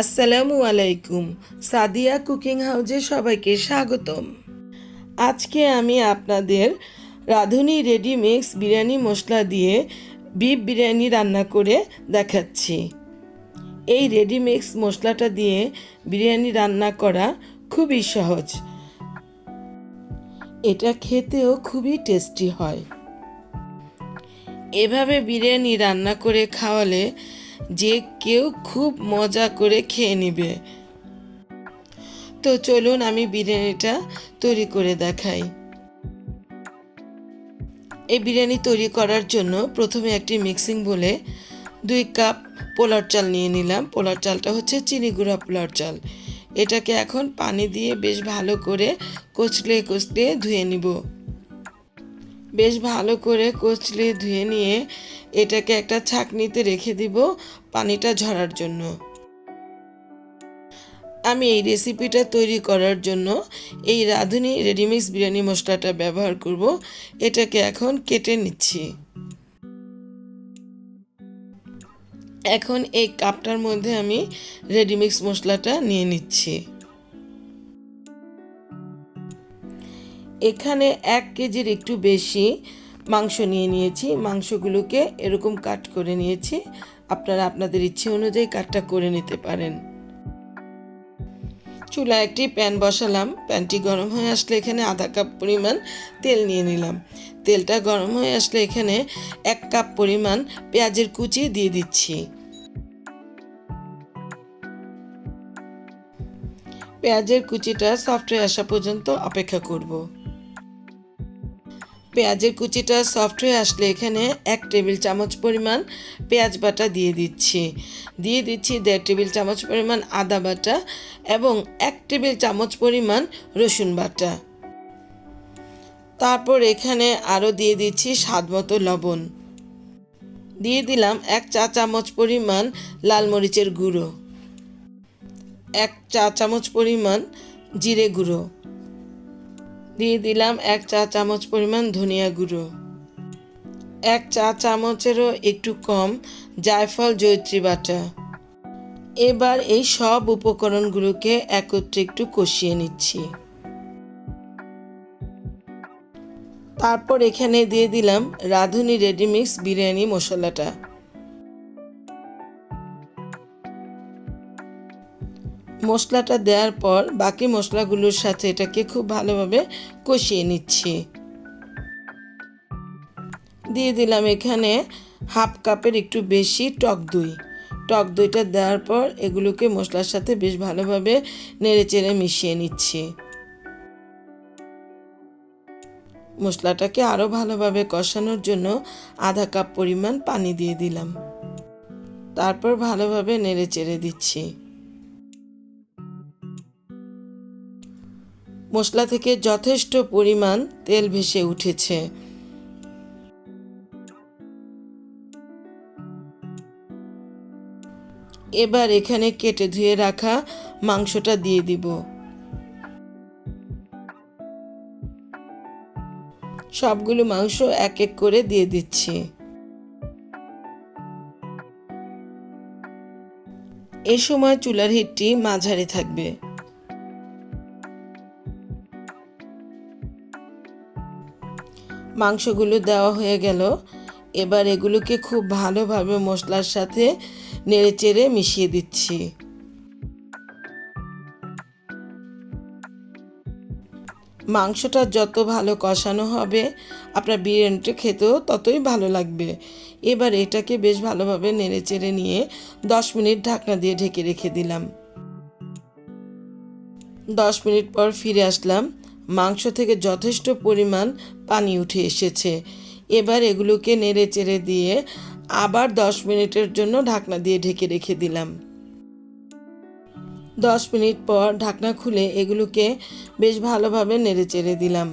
আসসালামু আলাইকুম। সাদিয়া কুকিং হাউজে সবাইকে স্বাগতম। আজকে আমি আপনাদের রাঁধুনি রেডি মিক্স বিরিয়ানি মশলা দিয়ে বিফ বিরিয়ানি রান্না করে দেখাচ্ছি। এই রেডি মিক্স মশলাটা দিয়ে বিরিয়ানি রান্না করা খুবই সহজ। এটা খেতেও খুবই টেস্টি হয়। এভাবে বিরিয়ানি রান্না করে খাওয়ালে যে কেউ খুব মজা করে খেয়ে নেবে। তো চলুন আমি বিরিয়ানিটা তৈরি করে দেখাই। এই বিরিয়ানি তৈরি করার জন্য প্রথমে একটি মিক্সিং বলে দুই কাপ পোলার চাল নিয়ে নিলাম। পোলার চালটা হচ্ছে চিনি গুঁড়া পোলার চাল। এটাকে এখন পানি দিয়ে বেশ ভালো করে কচলে কচলে ধুয়ে নিব। বেশ ভালো করে কচলে ধুয়ে নিয়ে এটাকে একটা ছাকনিতে রেখে দিব পানিটা ঝরার জন্য। আমি এই রেসিপিটা তৈরি করার জন্য এই রাঁধুনি রেডিমিক্স বিরিয়ানি মশলাটা ব্যবহার করব। এটাকে এখন কেটে নিচ্ছি। এখন এই কাপটার মধ্যে আমি রেডিমিক্স মশলাটা নিয়ে নিচ্ছি। এখানে এক কেজির একটু বেশি মাংস নিয়ে নিয়েছি। মাংসগুলোকে এরকম কাট করে নিয়েছি। আপনারা আপনাদের ইচ্ছে অনুযায়ী কাটটা করে নিতে পারেন। চুলা একটি প্যান বসালাম। প্যানটি গরম হয়ে আসলে এখানে আধা কাপ পরিমাণ তেল নিয়ে নিলাম। তেলটা গরম হয়ে আসলে এখানে এক কাপ পরিমাণ পেঁয়াজের কুচি দিয়ে দিচ্ছি। পেঁয়াজের কুচিটা সফট হয়ে আসা পর্যন্ত অপেক্ষা করব। পেঁয়াজের কুচিটা সফট হয়ে আসলে এখানে এক টেবিল চামচ পরিমাণ পেঁয়াজ বাটা দিয়ে দিচ্ছি। দিয়ে দিচ্ছি দেড় টেবিল চামচ পরিমাণ আদা বাটা এবং এক টেবিল চামচ পরিমাণ রসুন বাটা। তারপর এখানে আরও দিয়ে দিচ্ছি স্বাদ মতো লবণ। দিয়ে দিলাম এক চা চামচ পরিমাণ লাল মরিচের গুঁড়ো। এক চা চামচ পরিমাণ জিরে গুঁড়ো। দিয়ে দিলাম এক চা চামচ পরিমাণ ধনিয়া গুঁড়ো। এক চা চামচেরও একটু কম জায়ফল জৈত্রী বাটা। এবার এই সব উপকরণগুলোকে একত্রে একটু কষিয়ে নিচ্ছি। তারপর এখানে দিয়ে দিলাম রাঁধুনি রেডিমিক্স বিরিয়ানি মশলাটা। মশলাটা দেওয়ার পর বাকি মশলাগুলোর সাথে এটাকে খুব ভালোভাবে কষিয়ে নিচ্ছি। দিয়ে দিলাম এখানে হাফ কাপের একটু বেশি টক দই। টক দইটা দেওয়ার পর এগুলোকে মশলার সাথে বেশ ভালোভাবে নেড়ে চেড়ে মিশিয়ে নিচ্ছি। মশলাটাকে আরও ভালোভাবে কষানোর জন্য আধা কাপ পরিমাণ পানি দিয়ে দিলাম। তারপর ভালোভাবে নেড়ে চেড়ে দিচ্ছি। মশলা থেকে যথেষ্ট পরিমাণ তেল ভেসে উঠেছে। এবার এখানে কেটে ধুয়ে রাখা মাংসটা দিয়ে দিব। সবগুলো মাংস এক এক করে দিয়ে দিচ্ছি। এ সময় চুলার হিটটি মাঝারি থাকবে। মাংসগুলো দেওয়া হয়ে গেল। এবার এগুলোকে খুব ভালোভাবে মশলার সাথে নেড়ে চেড়ে মিশিয়ে দিচ্ছি। মাংসটা যত ভালো কষানো হবে, আপনার বিরিয়ানিটা খেতেও ততই ভালো লাগবে। এবার এটাকে বেশ ভালোভাবে নেড়ে চেড়ে নিয়ে দশ মিনিট ঢাকনা দিয়ে ঢেকে রেখে দিলাম। দশ মিনিট পর ফিরে আসলাম। মাংস থেকে যথেষ্ট পরিমাণ পানি উঠে এসেছে। এবার এগুলোকে নেড়ে চেড়ে দিয়ে আবার দশ মিনিটের জন্য ঢাকনা দিয়ে ঢেকে রেখে দিলাম। দশ মিনিট পর ঢাকনা খুলে এগুলোকে বেশ ভালোভাবে নেড়ে চেড়ে দিলাম।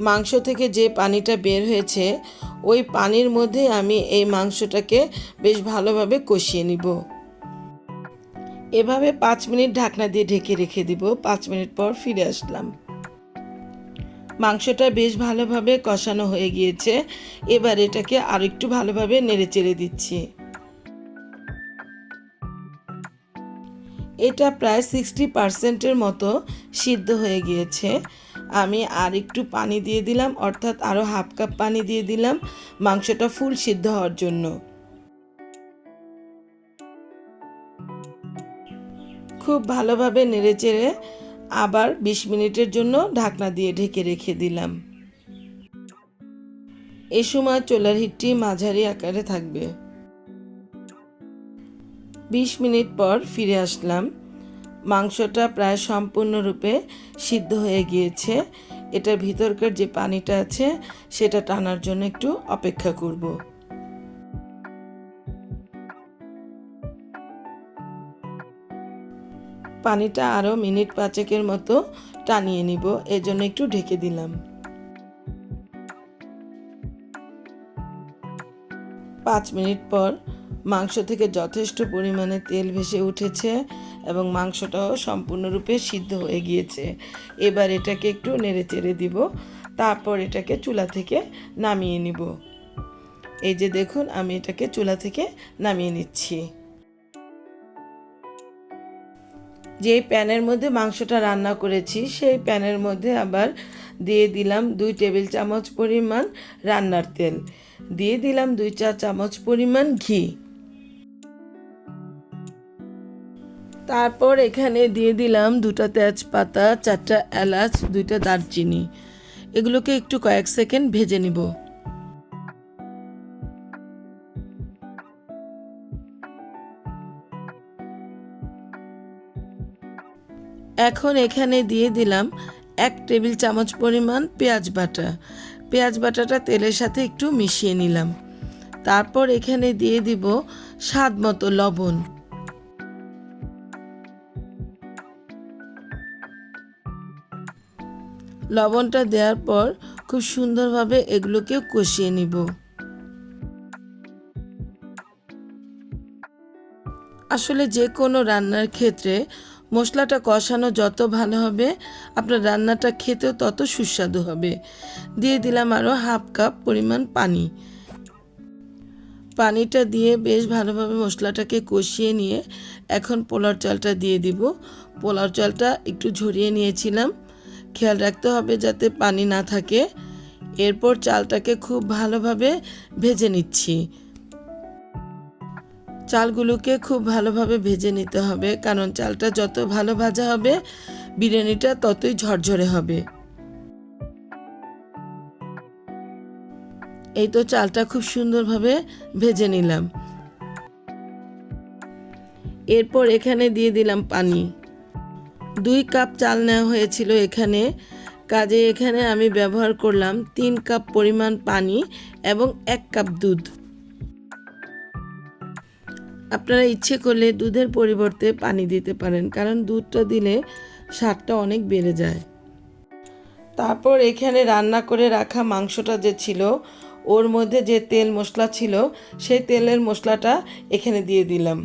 মাংস থেকে যে পানিটা বের হয়েছে, ওই পানির মধ্যে আমি এই মাংসটাকে বেশ ভালোভাবে কষিয়ে নিব। এভাবে পাঁচ মিনিট ঢাকনা দিয়ে ঢেকে রেখে দিব। পাঁচ মিনিট পর ফিরে আসলাম। মাংসটা বেশ ভালোভাবে কষানো হয়ে গিয়েছে। এবার এটাকে আরেকটু ভালোভাবে নেড়ে চেড়ে দিচ্ছি। এটা প্রায় সিক্সটি পার্সেন্টের মতো সিদ্ধ হয়ে গিয়েছে। আমি আর একটু পানি দিয়ে দিলাম, অর্থাৎ আরও হাফ কাপ পানি দিয়ে দিলাম মাংসটা ফুল সিদ্ধ হওয়ার জন্য। খুব ভালোভাবে নেড়েচেড়ে আবার বিশ মিনিটের জন্য ঢাকনা দিয়ে ঢেকে রেখে দিলাম। এ সময় চোলার হিটটি মাঝারি আকারে থাকবে। বিশ মিনিট পর ফিরে আসলাম। মাংসটা প্রায় সম্পূর্ণরূপে সিদ্ধ হয়ে গিয়েছে। এটার ভিতরকার যে পানিটা আছে, সেটা টানার জন্য একটু অপেক্ষা করব। পানিটা আরও মিনিট পাঁচেকের মতো টানিয়ে নিব, এজন্য একটু ঢেকে দিলাম। পাঁচ মিনিট পর মাংস থেকে যথেষ্ট পরিমাণে তেল ভেসে উঠেছে এবং মাংসটাও সম্পূর্ণরূপে সিদ্ধ হয়ে গিয়েছে। এবার এটাকে একটু নেড়ে চেড়ে দিব, তারপর এটাকে চুলা থেকে নামিয়ে নিব। এই যে দেখুন, আমি এটাকে চুলা থেকে নামিয়ে নিচ্ছি। যে প্যানের মধ্যে মাংসটা রান্না করেছি, সেই প্যানের মধ্যে আবার দিয়ে দিলাম দুই টেবিল চামচ পরিমাণ রান্নার তেল। দিয়ে দিলাম দুই চা চামচ পরিমাণ ঘি। তারপর এখানে দিয়ে দিলাম দুটো তেজপাতা, চারটা এলাচ, দুইটা দারচিনি। এগুলোকে একটু কয়েক সেকেন্ড ভেজে নিব। এখন এখানে দিয়ে দিলাম এক টেবিল চামচ পরিমাণ পেঁয়াজ বাটা। পেঁয়াজ বাটাটা তেলের সাথে একটু মিশিয়ে নিলাম। তারপর এখানে দিয়ে দিব স্বাদ মতো লবণ। লবণটা দেওয়ার পর খুব সুন্দরভাবে এগুলোকে কষিয়ে নিব। আসলে যে কোনো রান্নার ক্ষেত্রে মশলাটা কষানো যত ভালো হবে, আপনার রান্নাটা খেতেও তত সুস্বাদু হবে। দিয়ে দিলাম আরও হাফ কাপ পরিমাণ পানি। পানিটা দিয়ে বেশ ভালোভাবে মশলাটাকে কষিয়ে নিয়ে এখন পোলার চালটা দিয়ে দিব। পোলার চালটা একটু ঝরিয়ে নিয়েছিলাম। খেয়াল রাখতে হবে যাতে পানি না থাকে। এরপর চালটাকে খুব ভালোভাবে ভেজে নিচ্ছি। চালগুলোকে খুব ভালোভাবে ভেজে নিতে হবে। কারণ চালটা যত ভালো ভাজা হবে, বিরিয়ানিটা ততই ঝরঝরে হবে। এই তো চালটা খুব সুন্দরভাবে ভেজে নিলাম। এরপর এখানে দিয়ে দিলাম পানি। দুই কাপ চাল নেওয়া হয়েছিল এখানে। কাজে এখানে আমি ব্যবহার করলাম তিন কাপ পরিমাণ পানি এবং এক কাপ দুধ। আপনারা ইচ্ছে করলে দুধের পরিবর্তে পানি দিতে পারেন, কারণ দুধটা দিলে স্বাদটা অনেক বেড়ে যায়। তারপর এখানে রান্না করে রাখা মাংসটা যে ছিল, ওর মধ্যে যে তেল মশলা ছিল, সেই তেলের মশলাটা এখানে দিয়ে দিলাম।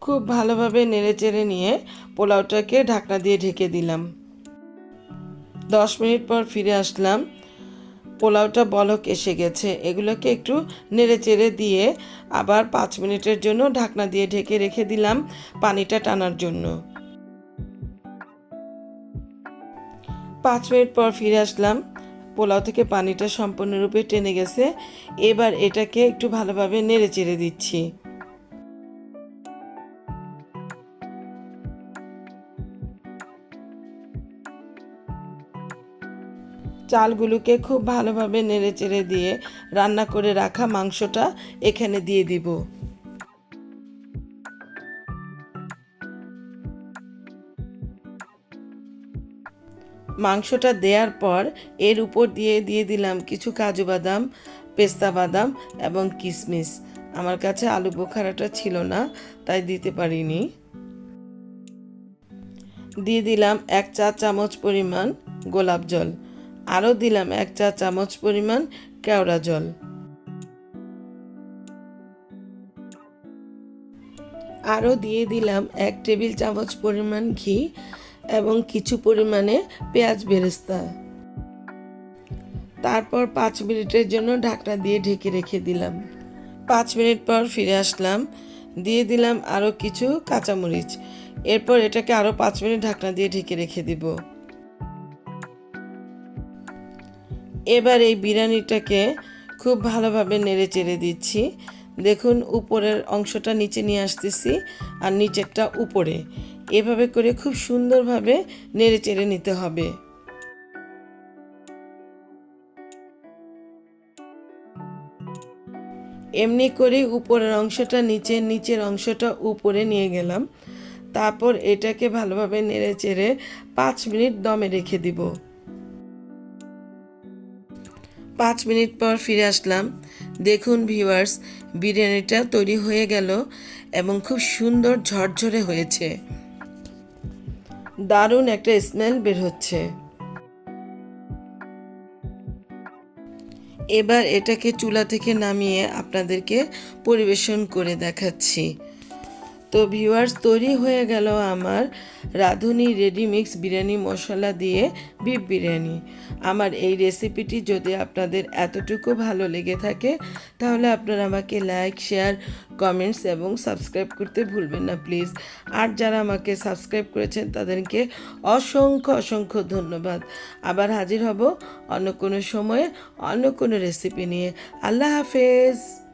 খুব ভালোভাবে নেড়েচেড়ে নিয়ে পোলাওটাকে ঢাকনা দিয়ে ঢেকে দিলাম। দশ মিনিট পর ফিরে আসলাম। পোলাওটা বলক এসে গেছে। এগুলোকে একটু নেড়ে চেড়ে দিয়ে আবার পাঁচ মিনিটের জন্য ঢাকনা দিয়ে ঢেকে রেখে দিলাম পানিটা টানার জন্য। পাঁচ মিনিট পর ফিরে আসলাম। পোলাও থেকে পানিটা সম্পূর্ণরূপে টেনে গেছে। এবার এটাকে একটু ভালোভাবে নেড়ে চেড়ে দিচ্ছি। চালগুলোকে খুব ভালোভাবে নেড়ে চেড়ে দিয়ে রান্না করে রাখা মাংসটা এখানে দিয়ে দিব। মাংসটা দেওয়ার পর এর উপর দিয়ে দিয়ে দিলাম কিছু কাজু বাদাম, পেস্তা বাদাম এবং কিশমিশ আমার কাছে আলু বোখারাটা ছিল না, তাই দিতে পারিনি। দিয়ে দিলাম এক চা চামচ পরিমাণ গোলাপ জল। আরও দিলাম এক চা চামচ পরিমাণ কেওড়া জল। আরও দিয়ে দিলাম এক টেবিল চামচ পরিমাণ ঘি এবং কিছু পরিমাণে পেঁয়াজ বেরেস্তা। তারপর পাঁচ মিনিটের জন্য ঢাকনা দিয়ে ঢেকে রেখে দিলাম। পাঁচ মিনিট পর ফিরে আসলাম। দিয়ে দিলাম আরও কিছু কাঁচামরিচ। এরপর এটাকে আরও পাঁচ মিনিট ঢাকনা দিয়ে ঢেকে রেখে দিব। এবার এই বিরিয়ানিটাকে খুব ভালোভাবে নেড়ে চেড়ে দিচ্ছি। দেখুন, উপরের অংশটা নিচে নিয়ে আসতেছি আর নিচেরটা উপরে। এভাবে করে খুব সুন্দরভাবে নেড়ে চেড়ে নিতে হবে। এমনি করে উপরের অংশটা নিচে, নিচের অংশটা উপরে নিয়ে গেলাম। তারপর এটাকে ভালোভাবে নেড়ে চেড়ে পাঁচ মিনিট দমে রেখে দিব। পাঁচ মিনিট পর ফিরে আসলাম। দেখুন ভিউয়ার্স, বিরিয়ানিটা তৈরি হয়ে গেল এবং খুব সুন্দর ঝরঝরে হয়েছে। দারুণ একটা স্মেল বের হচ্ছে। এবার এটাকে চুলা থেকে নামিয়ে আপনাদেরকে পরিবেশন করে দেখাচ্ছি। তো ভিউয়ার্স তৈরি হয়ে গেল আমার রাঁধুনি রেডিমিক্স বিরিয়ানি মশলা দিয়ে বিফ বিরিয়ানি। আমার এই রেসিপিটি যদি আপনাদের এতটুকু ভালো লেগে থাকে, তাহলে আপনারা আমাকে লাইক শেয়ার কমেন্টস এবং সাবস্ক্রাইব করতে ভুলবেন না প্লিজ আর যারা আমাকে সাবস্ক্রাইব করেছেন, তাদেরকে অসংখ্য অসংখ্য ধন্যবাদ। আবার হাজির হব অন্য কোনো সময়ে, অন্য কোনো রেসিপি নিয়ে। আল্লাহ হাফেজ!